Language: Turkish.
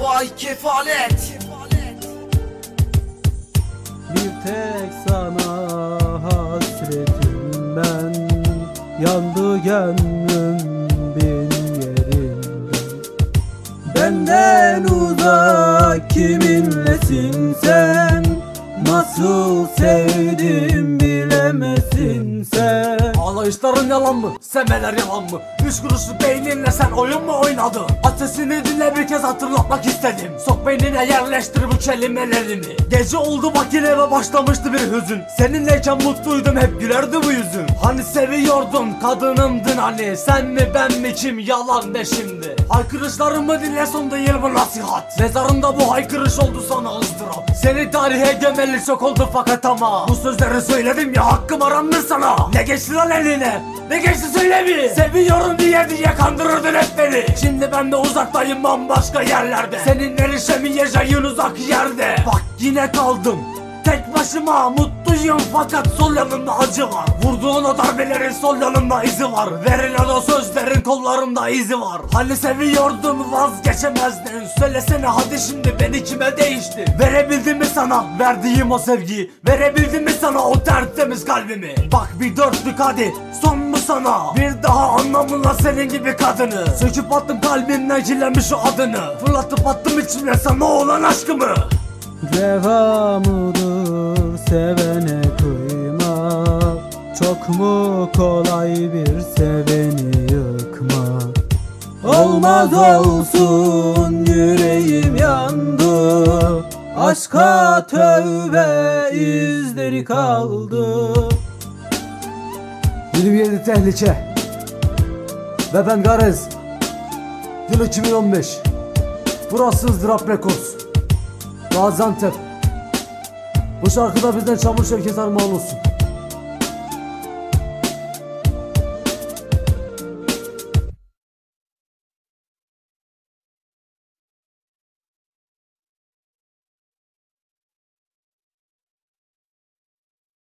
Vay kefalet. Bir tek sana hasretim ben. Yandı gönlüm bin yerinden Benden uzak kiminlesin sen? Nasıl sevdim bilemezsin sen. Ağlayışların yalan mı? Semeler yalan mı? Üç kuruşlu beyninle sen oyun mu oynadın? Ateşini dinle bir kez hatırlatmak istedim. Sok beynine yerleştir bu kelimelerimi Gece oldu bak yine başlamıştı bir hüzün. Seninleyken mutluydum hep gülerdi bu yüzün. Hani seviyordun kadınımdın hani. Sen mi ben mi kim? Yalan de şimdi. Haykırışlarımı dinle son değil bu nasihat. Mezarında bu haykırış oldu sana ızdırap. Seni tarihe gömeli çok oldu fakat ama. Bu sözleri söyledim ya hakkım aranır sana. Ne geçti lan eline? Ne geçti söyle bir. Seviyorum diye diye kandırırdın hep beni. Şimdi ben de uzaktayım bambaşka yerlerde. Senin erişemeyeceğin uzak yerde. Bak yine kaldım. Tek başıma mutluyum fakat sol yanımda acı var. Vurduğun o darbelerin sol yanımda izi var. Verilen o sözlerin kollarımda izi var. Hani seviyordun vazgeçemezdin. Söylesene hadi şimdi beni kime değişti? Verebildim mi sana? Verdiğim o sevgiyi Verebildim mi sana o tertemiz kalbimi? Bak bir dörtlük hadi son mu sana. Bir daha anlamına senin gibi kadını. Söküp attım kalbimden kirlenmiş o adını. Fırlatıp attım içimde sana olan aşkımı. Reva mıdır sevene kıymak. Çok mu kolay bir seveni yıkmak? Olmaz olsun yüreğim yandı. Aşka tövbe izleri kaldı. 27 tehlike. Ve ben Garez. Yıl 2015 Burası ızdırap Records. Gaziantep Bu şarkıda bizden çamur şevket armağan olsun